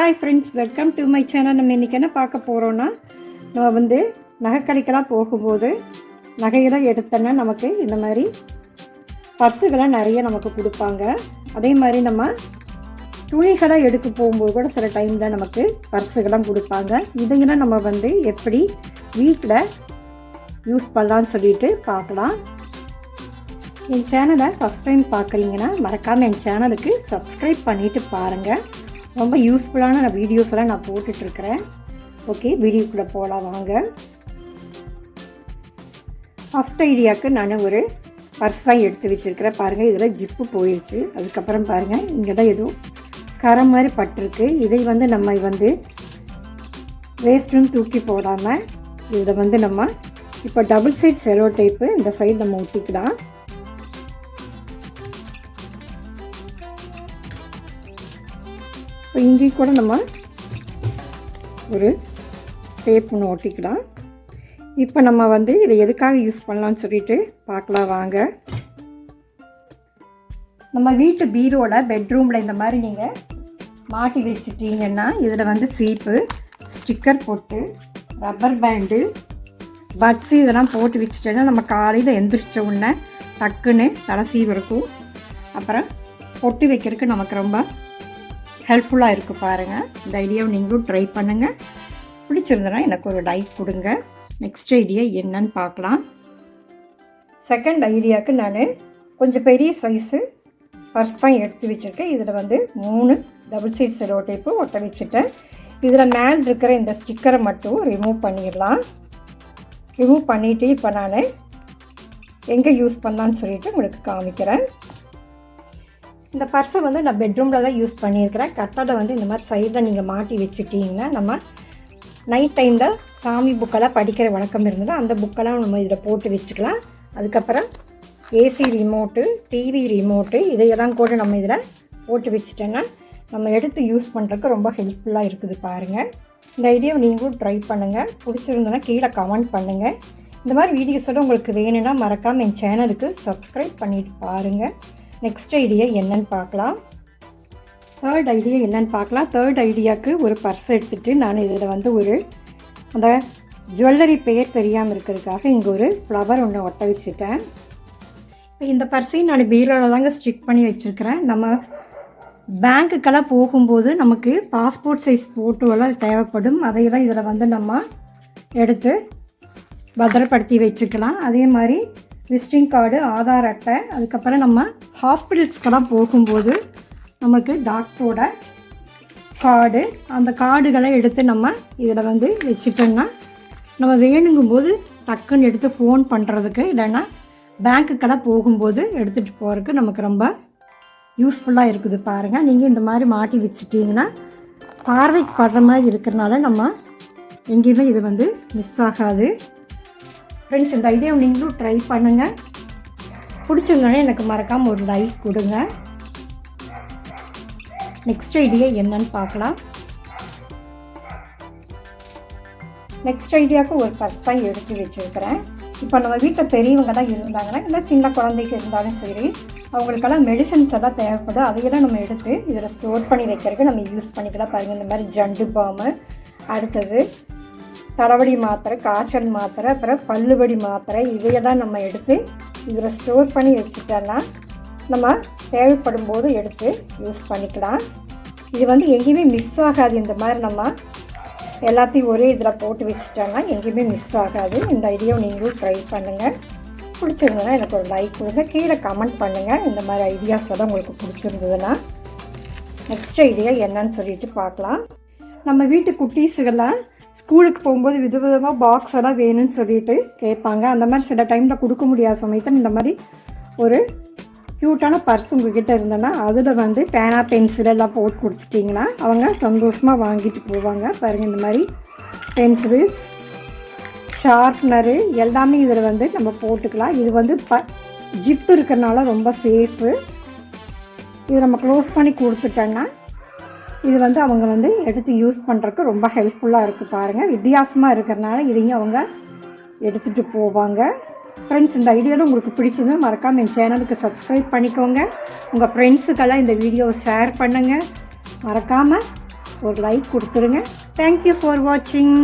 Hi friends welcome to my channel நம்ம இன்றைக்கி என்ன பார்க்க போகிறோன்னா நம்ம வந்து நகைக்கடைக்கெல்லாம் போகும்போது நகையெல்லாம் எடுத்தோன்னா நமக்கு இந்த மாதிரி பர்ஸுகளை நிறைய நமக்கு கொடுப்பாங்க. அதே மாதிரி நம்ம துணிகளை எடுக்க போகும்போது கூட சில டைமில் நமக்கு பர்ஸுகளாம் கொடுப்பாங்க. இதையெல்லாம் நம்ம வந்து எப்படி வீட்டில் யூஸ் பண்ணலான்னு சொல்லிட்டு பார்க்கலாம். என் சேனலை ஃபஸ்ட் டைம் பார்க்குறீங்கன்னா மறக்காமல் என் சேனலுக்கு சப்ஸ்கிரைப் பண்ணிவிட்டு பாருங்கள் ரொம்ப யூஸ்ஃபுல்லான வீடியோஸ் எல்லாம் நான் போட்டுட்ருக்கிறேன். ஓகே வீடியோக்குள்ளே போகலாம் வாங்க. ஃபஸ்ட் ஐடியாவுக்கு நான் ஒரு பர்ஸாக எடுத்து வச்சுருக்கிறேன். பாருங்கள் இதில் ஜிப்பு போயிடுச்சு அதுக்கப்புறம் பாருங்கள் இங்கே தான் எதுவும் கரை மாதிரி பட்டிருக்கு. இதை வந்து நம்ம வந்து வேஸ்ட்டும் தூக்கி போடாமல் இதை வந்து நம்ம இப்போ டபுள் சைட் செலோ டைப்பு இந்த சைடு நம்ம ஒட்டிக்கலாம். இப்போ இங்கே கூட நம்ம ஒரு டேப் ஒன்று ஒட்டிக்கலாம். இப்போ நம்ம வந்து இதை எதுக்காக யூஸ் பண்ணலாம்னு சொல்லிட்டு பார்க்கலாம் வாங்க. நம்ம வீட்டு பீரோவில் பெட்ரூமில் இந்த மாதிரி நீங்கள் மாட்டி வச்சிட்டிங்கன்னா இதில் வந்து சீப்பு ஸ்டிக்கர் போட்டு ரப்பர் பேண்டு பட்ஸு இதெல்லாம் போட்டு வச்சுட்டேன்னா நம்ம காலையில் எந்திரிச்ச உடனே டக்குன்னு தலை சீவிருக்கும் அப்புறம் பொட்டு வைக்கிறதுக்கு நமக்கு ரொம்ப ஹெல்ப்ஃபுல்லாக இருக்குது பாருங்கள் இந்த ஐடியாவை நீங்களும் ட்ரை பண்ணுங்கள் பிடிச்சிருந்தனா எனக்கு ஒரு லைக் கொடுங்க. நெக்ஸ்ட் ஐடியா என்னன்னு பார்க்கலாம். செகண்ட் ஐடியாவுக்கு நான் கொஞ்சம் பெரிய சைஸு பர்ஸ் தான் எடுத்து வச்சுருக்கேன். இதில் வந்து மூணு டபுள் சைட் செலோ டேப்பு ஒட்ட வச்சுட்டேன். இதில் மேல் இருக்கிற இந்த ஸ்டிக்கரை மட்டும் ரிமூவ் பண்ணிடலாம். ரிமூவ் பண்ணிவிட்டு இப்போ நான் எங்கே யூஸ் பண்ணலான்னு சொல்லிட்டு உங்களுக்கு காமிக்கிறேன். இந்த பர்ஸை வந்து நான் பெட்ரூமில் தான் யூஸ் பண்ணியிருக்கிறேன். கட்டடை வந்து இந்த மாதிரி சைடில் நீங்கள் மாட்டி வச்சுட்டிங்கன்னா நம்ம நைட் டைமில் சாமி புக்கெல்லாம் படிக்கிற வழக்கம் இருந்தது அந்த புக்கெல்லாம் நம்ம இதில் போட்டு வச்சுக்கலாம். அதுக்கப்புறம் ஏசி ரிமோட்டு டிவி ரிமோட்டு இதையெல்லாம் கூட நம்ம இதில் போட்டு வச்சுட்டோன்னா நம்ம எடுத்து யூஸ் பண்ணுறதுக்கு ரொம்ப ஹெல்ப்ஃபுல்லாக இருக்குது பாருங்கள் இந்த ஐடியாவை நீங்களும் ட்ரை பண்ணுங்கள் பிடிச்சிருந்தனா கீழே கமெண்ட் பண்ணுங்கள் இந்த மாதிரி வீடியோஸோட உங்களுக்கு வேணும்னா மறக்காமல் என் சேனலுக்கு சப்ஸ்கிரைப் பண்ணிட்டு பாருங்கள் நெக்ஸ்ட் ஐடியா என்னன்னு பார்க்கலாம். தேர்ட் ஐடியா என்னன்னு பார்க்கலாம். தேர்ட் ஐடியாவுக்கு ஒரு பர்ஸ் எடுத்துகிட்டு நான் இதில் வந்து ஒரு அந்த ஜுவல்லரி பெயர் தெரியாமல் இருக்கிறதுக்காக இங்கே ஒரு ஃப்ளவர் ஒன்று ஒட்ட வச்சுட்டேன். இப்போ இந்த பர்ஸையும் நான் பீரோவில் தாங்க ஸ்டிக் பண்ணி வச்சுருக்கிறேன். நம்ம பேங்க்குக்கெல்லாம் போகும்போது நமக்கு பாஸ்போர்ட் சைஸ் ஃபோட்டோலாம் தேவைப்படும். அதையெல்லாம் இதில் வந்து நம்ம எடுத்து பத்திரப்படுத்தி வச்சுக்கலாம். அதே மாதிரி விசிட்டிங் கார்டு ஆதார் அட்டை அதுக்கப்புறம் நம்ம ஹாஸ்பிட்டல்ஸ்க்கெல்லாம் போகும்போது நமக்கு டாக்டரோட கார்டு அந்த கார்டுகளை எடுத்து நம்ம இதில் வந்து வச்சுட்டோம்னா நம்ம வேணுங்கும்போது டக்குன்னு எடுத்து ஃபோன் பண்ணுறதுக்கு இல்லைன்னா பேங்க்குக்கெல்லாம் போகும்போது எடுத்துகிட்டு போகிறதுக்கு நமக்கு ரொம்ப யூஸ்ஃபுல்லாக இருக்குது பாருங்கள் நீங்கள் இந்த மாதிரி மாட்டி வச்சுட்டிங்கன்னா பார்வைக்கு படுற மாதிரி இருக்கிறனால நம்ம எங்கேயுமே இது வந்து மிஸ் ஆகாது. ஃப்ரெண்ட்ஸ் இந்த ஐடியாவை நீங்களும் ட்ரை பண்ணுங்கள் பிடிச்சிருந்தோன்னே எனக்கு மறக்காமல் ஒரு லைக் கொடுங்க. நெக்ஸ்ட் ஐடியா என்னன்னு பார்க்கலாம். நெக்ஸ்ட் ஐடியாவுக்கு ஒரு பர்ஸ் எடுத்து வச்சுருக்கிறேன். இப்போ நம்ம வீட்டில் பெரியவங்க தான் இருந்தாங்கன்னா இல்லை சின்ன குழந்தைக்கு இருந்தாலும் சரி அவங்களுக்கெல்லாம் மெடிசன்ஸ் எல்லாம் தேவைப்படும். அதையெல்லாம் நம்ம எடுத்து இதில் ஸ்டோர் பண்ணி வைக்கிறதுக்கு நம்ம யூஸ் பண்ணிக்கலாம் பாருங்கள் இந்த மாதிரி ஜண்டு பாமு அடுத்தது தலைவடி மாத்திரை காய்ச்சல் மாத்திரை அப்புறம் பல்லுவடி மாத்திரை இதையெல்லாம் நம்ம எடுத்து இதில் ஸ்டோர் பண்ணி வச்சுட்டோன்னா நம்ம தேவைப்படும் போது எடுத்து யூஸ் பண்ணிக்கலாம். இது வந்து எங்கேயுமே மிஸ் ஆகாது. இந்த மாதிரி நம்ம எல்லாத்தையும் ஒரே இதில் போட்டு வச்சுட்டோன்னா எங்கேயுமே மிஸ் ஆகாது. இந்த ஐடியாவை நீங்களும் ட்ரை பண்ணுங்கள் பிடிச்சிருந்ததுன்னா எனக்கு ஒரு லைக் கொடுங்க. கீழே கமெண்ட் பண்ணுங்கள் இந்த மாதிரி ஐடியாஸ் எல்லாம் உங்களுக்கு பிடிச்சிருந்ததுன்னா நெக்ஸ்ட் ஐடியா என்னன்னு சொல்லிட்டு பார்க்கலாம். நம்ம வீட்டு குட்டீஸுகள்லாம் ஸ்கூலுக்கு போகும்போது விதவிதமாக பாக்ஸ் எல்லாம் வேணும்னு சொல்லிட்டு கேட்பாங்க. அந்த மாதிரி சில டைமில் கொடுக்க முடியாத சமயத்தில் இந்த மாதிரி ஒரு க்யூட்டான பர்ஸ் உங்ககிட்ட இருந்தேன்னா அதில் வந்து பேனா பென்சில் எல்லாம் போட்டு கொடுத்துட்டிங்கன்னா அவங்க சந்தோஷமாக வாங்கிட்டு போவாங்க. பாருங்கள் இந்த மாதிரி பென்சிலு ஷார்ப்னரு எல்லாமே இதில் வந்து நம்ம போட்டுக்கலாம். இது வந்து ப ஜிப் இருக்கிறனால ரொம்ப சேஃபு இது நம்ம க்ளோஸ் பண்ணி கொடுத்துட்டோன்னா இது வந்து அவங்க வந்து எடுத்து யூஸ் பண்ணுறதுக்கு ரொம்ப ஹெல்ப்ஃபுல்லாக இருக்குது பாருங்கள் வித்தியாசமாக இருக்கிறனால இதையும் அவங்க எடுத்துகிட்டு போவாங்க. ஃப்ரெண்ட்ஸ் இந்த ஐடியாவில் உங்களுக்கு பிடிச்சதுன்னு மறக்காமல் என் சேனலுக்கு சப்ஸ்கிரைப் பண்ணிக்கோங்க. உங்கள் ஃப்ரெண்ட்ஸுக்கெல்லாம் இந்த வீடியோவை ஷேர் பண்ணுங்கள் மறக்காமல் ஒரு லைக் கொடுத்துருங்க. தேங்க்யூ ஃபார் வாட்சிங்